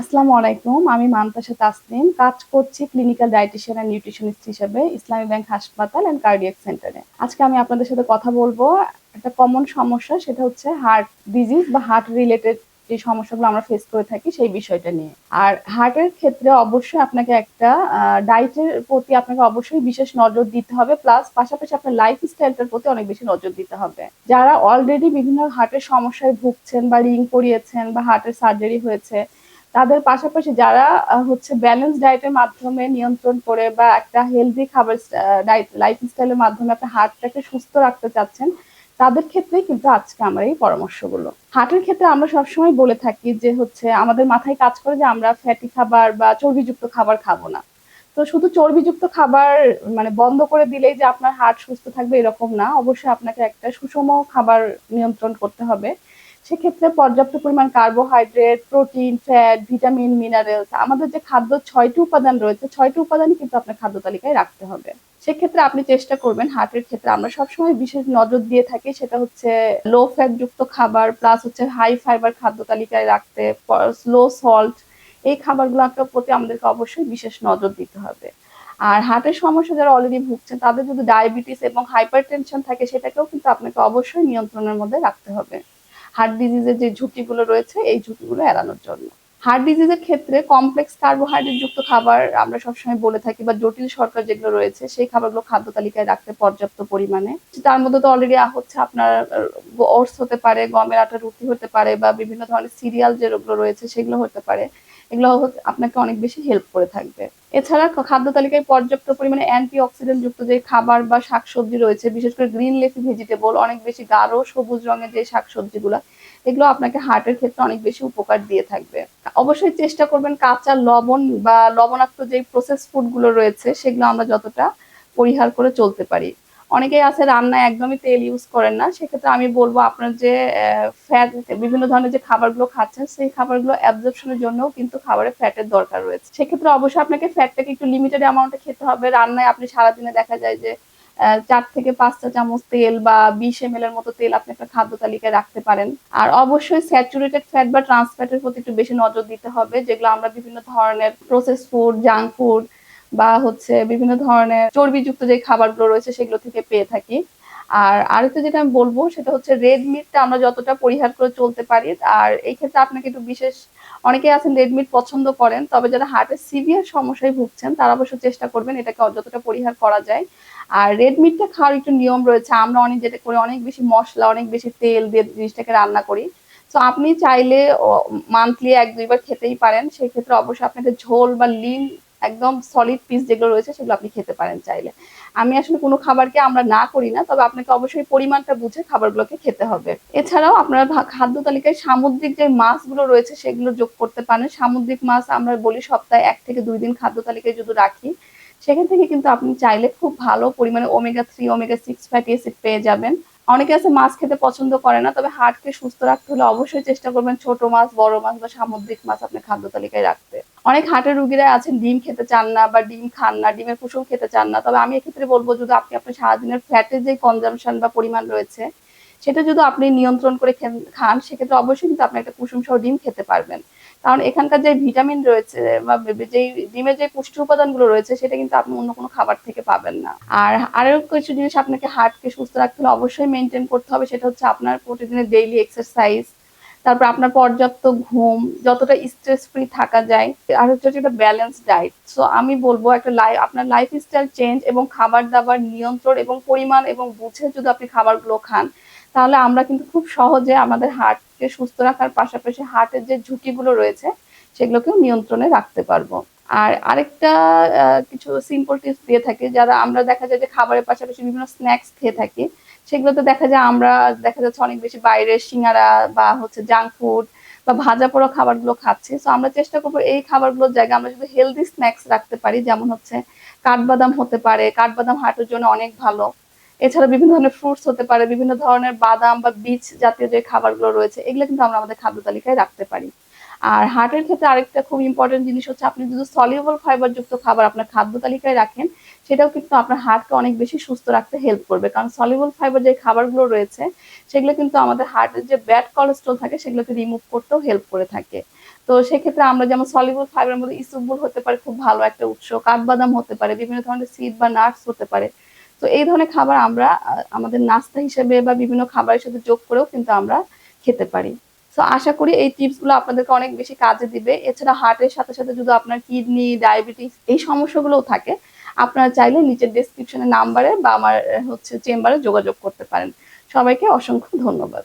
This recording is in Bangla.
আসসালামু আলাইকুম, আমি মান্তাসা তাসনিম, কাজ করছি ক্লিনিক্যাল ডায়েটিশিয়ান অ্যান্ড নিউট্রিশনিস্ট হিসেবে ইসলামী ব্যাংক হাসপাতাল অ্যান্ড কার্ডিয়াক সেন্টারে আজকে আমি আপনাদের সাথে কথা বলব, একটা কমন সমস্যা সেটা হচ্ছে হার্ট ডিজিজ বা হার্ট রিলেটেড যে সমস্যাগুলো আমরা ফেস করে থাকি সেই বিষয়টা নিয়ে। আর হার্টের ক্ষেত্রে অবশ্যই আপনাকে একটা ডায়েটের প্রতি আপনাকে অবশ্যই বিশেষ নজর দিতে হবে প্লাস পাশাপাশি আপনার লাইফ স্টাইলটার প্রতি অনেক বেশি নজর দিতে হবে। যারা অলরেডি বিভিন্ন হার্টের সমস্যায় ভুগছেন বা রিং পরিয়েছেন বা হার্টের সার্জারি হয়েছে তাদের পাশাপাশি যারা হচ্ছে ব্যালেন্স ডায়েটের মাধ্যমে নিয়ন্ত্রণ করে বা একটা হেলদি খাবার ডায়েট লাইফ স্টাইলের মাধ্যমে আপনার হার্টটাকে সুস্থ রাখতে চাচ্ছেন, তাদের ক্ষেত্রেই কিন্তু আজকে আমার এই পরামর্শগুলো। হার্টের ক্ষেত্রে আমরা সবসময় বলে থাকি যে হচ্ছে আমাদের মাথায় কাজ করে যে আমরা ফ্যাটি খাবার বা চর্বিযুক্ত খাবার খাব না। তো শুধু চর্বিযুক্ত খাবার মানে বন্ধ করে দিলেই যে আপনার হার্ট সুস্থ থাকবে এরকম না। অবশ্যই আপনাকে একটা সুষম খাবার নিয়ন্ত্রণ করতে হবে। সেক্ষেত্রে পর্যাপ্ত পরিমাণ carbohydrate protein fat vitamin minerals আমাদের যে খাদ্য ছয়টি উপাদান রয়েছে, ছয়টি উপাদানই কিন্তু আপনার খাদ্য তালিকায় রাখতে হবে। সেক্ষেত্রে আপনি চেষ্টা করবেন হার্টের ক্ষেত্রে আমরা সবসময় বিশেষ নজর দিয়ে থাকি, সেটা হচ্ছে লো ফ্যাট যুক্ত খাবার প্লাস হচ্ছে হাই ফাইবার খাদ্য তালিকায় রাখতে স্লো সল্ট এই খাবারগুলোর প্রতি আমাদেরকে অবশ্যই বিশেষ নজর দিতে হবে। আর হার্টের সমস্যা যারা অলরেডি ভুগছেন, তাদের যদি ডায়াবেটিস এবং হাইপার টেনশন থাকে, সেটাকেও কিন্তু আপনাকে অবশ্যই নিয়ন্ত্রণের মধ্যে রাখতে হবে। হার্ট ডিজিজের যে ঝুঁকিগুলো রয়েছে, এই ঝুঁকিগুলো এড়ানোর জন্য। হার্ট ডিজিজের ক্ষেত্রে কমপ্লেক্স কার্বোহাইড্রেট যুক্ত খাবার আমরা সবসময় বলে থাকি বা জটিল সরকার যেগুলো রয়েছে, সেই খাবারগুলো খাদ্য তালিকায় রাখতে পর্যাপ্ত পরিমাণে। তার মধ্যে তো অলরেডি হচ্ছে আপনার ওটস হতে পারে, গমের আটা রুটি হতে পারে বা বিভিন্ন ধরনের সিরিয়াল যেগুলো রয়েছে, সেগুলো হতে পারে। এগুলো আপনাকে অনেক বেশি হেল্প করে থাকবে। এছাড়া খাদ্য তালিকায় পর্যাপ্ত পরিমাণে অ্যান্টি অক্সিডেন্ট যুক্ত যে খাবার বা শাকসবজি রয়েছে, বিশেষ করে গ্রিন লেফি ভেজিটেবল অনেক বেশি গাঢ় সবুজ রঙের যে শাকসবজিগুলো এগুলো আপনাকে হার্টের ক্ষেত্রে অনেক বেশি উপকার দিয়ে থাকবে। অবশ্যই চেষ্টা করবেন কাঁচা লবণ বা লবণাক্ত যে প্রসেস ফুডগুলো রয়েছে, সেগুলো আমরা যতটা পরিহার করে চলতে পারি। অনেকেই আছে রান্নায় একদমই তেল ইউজ করেন না, সেক্ষেত্রে আমি বলব আপনার যে ফ্যাট বিভিন্ন ধরনের যে খাবারগুলো খাচ্ছেন, সেই খাবারগুলো অ্যাবজর্পশনের জন্যও কিন্তু খাবারে ফ্যাটের দরকার রয়েছে। সেক্ষেত্রে অবশ্যই আপনাকে ফ্যাটটাকে একটু লিমিটেড অ্যামাউন্টে খেতে হবে। রান্নায় আপনি সারাদিনে দেখা যায় যে চার থেকে পাঁচটা চামচ তেল বা বিশ এম এর মতো তেল আপনি একটা খাদ্য তালিকায় রাখতে পারেন। আর অবশ্যই স্যাচুরেটেড ফ্যাট বা ট্রান্সফ্যাটের প্রতি একটু বেশি নজর দিতে হবে, যেগুলো আমরা বিভিন্ন ধরনের প্রসেস ফুড জাঙ্ক ফুড বা হচ্ছে বিভিন্ন ধরনের চর্বিযুক্ত যে খাবারগুলো রয়েছে সেগুলো থেকে পেয়ে থাকি। আর আরেকটা যেটা আমি বলব সেটা হচ্ছে রেড মিটটা আমরা যতটা পরিহার করে চলতে পারি, আর এই ক্ষেত্রে আপনাকে একটু বিশেষ অনেকেই আছেন রেড মিট পছন্দ করেন, তবে যারা হার্টের সিভিয়ার সমস্যায় ভুগছেন তারা অবশ্য চেষ্টা করবেন এটাকে যতটা পরিহার করা যায়। আর রেড মিটটা খাওয়ার একটু নিয়ম রয়েছে, আমরা অনেক যেটা করি, অনেক বেশি মশলা, অনেক বেশি তেল দিয়ে জিনিসটাকে রান্না করি। তো আপনি চাইলে মান্থলি এক দুইবার খেতেই পারেন সেই ক্ষেত্রে অবশ্যই আপনাকে ঝোল বা লিন একদম সলিড পিস যেগুলো রয়েছে সেগুলো আপনি খেতে পারেন চাইলে। আমি আসলে কোনো খাবারকে আমরা না করি না, তবে আপনাকে অবশ্যই পরিমাণটা বুঝে খাবারগুলোকে খেতে হবে। এছাড়াও আপনারা খাদ্য তালিকায় সামুদ্রিক যে মাছগুলো রয়েছে সেগুলো যোগ করতে পারেন। সামুদ্রিক মাছ আমরা বলি সপ্তাহে এক থেকে দুই দিন খাদ্য তালিকায় যদি রাখি, সেখান থেকে কিন্তু আপনি চাইলে খুব ভালো পরিমাণে omega three omega six fatty acid পেয়ে যাবেন। অনেকে আছে মাছ খেতে পছন্দ করে না, তবে হার্টকে সুস্থ রাখতে হলে অবশ্যই চেষ্টা করবেন ছোট মাছ, বড় মাছ বা সামুদ্রিক মাছ আপনি খাদ্য তালিকায় রাখতে। অনেক হার্টের রুগীরা আছেন, ডিম খেতে চান না বা ডিম খান না, ডিমের কুসুম খেতে চান না। তবে আমি এক্ষেত্রে বলব যদি আপনি আপনার সারাদিনের ফ্যাটের যে কনজামশন বা পরিমাণ রয়েছে, সেটা যদি আপনি নিয়ন্ত্রণ করে খান সেক্ষেত্রে অবশ্যই কিন্তু আপনি একটা কুসুম সহ ডিম খেতে পারবেন। কারণ এখানকার যে ভিটামিন রয়েছে বা যে ডিমের যে পুষ্টি উপাদানগুলো রয়েছে, সেটা কিন্তু আপনি অন্য কোনো খাবার থেকে পাবেন না। আর আরও কিছু জিনিস আপনাকে হার্টকে সুস্থ রাখতে হলে অবশ্যই মেনটেন করতে হবে, সেটা হচ্ছে আপনার প্রতিদিনের ডেইলি এক্সারসাইজ তারপর আপনার পর্যাপ্ত ঘুম, যতটা স্ট্রেস ফ্রি থাকা যায়, আর হচ্ছে একটা ব্যালেন্স ডায়েট সো আমি বলব একটা লাইফ আপনার লাইফ স্টাইল চেঞ্জ এবং খাবার দাবার নিয়ন্ত্রণ এবং পরিমাণ এবং বুঝে যদি আপনি খাবারগুলো খান, তাহলে আমরা কিন্তু খুব সহজে আমাদের হার্টকে সুস্থ রাখার পাশাপাশি হার্টের যে ঝুঁকিগুলো রয়েছে, সেগুলোকেও নিয়ন্ত্রণে রাখতে পারব। আর আরেকটা কিছু সিম্পল টিপস দিয়ে থাকি, যারা আমরা দেখা যায় যে খাবারের পাশাপাশি বিভিন্ন স্ন্যাক্স খেয়ে থাকি সেগুলোতে দেখা যায় আমরা, দেখা যাচ্ছে অনেক বেশি বাইরের সিঙ্গারা বা হচ্ছে জাঙ্ক ফুড বা ভাজা পোড়া খাবারগুলো খাচ্ছি। তো আমরা চেষ্টা করব এই খাবারগুলোর জায়গায় আমরা যদি হেলদি স্ন্যাক্স রাখতে পারি, যেমন হচ্ছে কাঠবাদাম হতে পারে। কাঠবাদাম হার্টের জন্য অনেক ভালো। এছাড়া বিভিন্ন ধরনের ফ্রুটস হতে পারে, বিভিন্ন ধরনের বাদাম বা বীজ জাতীয় যে খাবারগুলো রয়েছে, এগুলো কিন্তু আমরা আমাদের খাদ্য তালিকায় রাখতে পারি। আর হার্টের ক্ষেত্রে আরেকটা খুব ইম্পর্টেন্ট জিনিস হচ্ছে আপনি যদি সলিউবল ফাইবার যুক্ত খাবার আপনার খাদ্য তালিকায় রাখেন, সেটাও কিন্তু আপনার হার্টকে অনেক বেশি সুস্থ রাখতে হেল্প করবে। কারণ সলিউবল ফাইবার যে খাবারগুলো রয়েছে, সেগুলো কিন্তু আমাদের হার্টের যে ব্যাড কোলেস্ট্রল থাকে, সেগুলোকে রিমুভ করতেও হেল্প করে থাকে। তো সেক্ষেত্রে আমরা যেমন সলিবল ফাইবারের মধ্যে ইসুবুল হতে পারে, খুব ভালো একটা উৎস, কাঠবাদাম হতে পারে, বিভিন্ন ধরনের সিড বা নাটস হতে পারে। তো এই ধরনের খাবার আমরা আমাদের নাস্তা হিসেবে বা বিভিন্ন খাবারের সাথে যোগ করেও কিন্তু আমরা খেতে পারি। তো আশা করি এই টিপসগুলো আপনাদেরকে অনেক বেশি কাজে দিবে। এছাড়া হার্টের সাথে সাথে যদি আপনার কিডনি ডায়াবেটিস এই সমস্যাগুলোও থাকে, আপনারা চাইলে নিচের ডেসক্রিপশনে নাম্বারে বা আমার হচ্ছে চেম্বারে যোগাযোগ করতে পারেন। সবাইকে অসংখ্য ধন্যবাদ।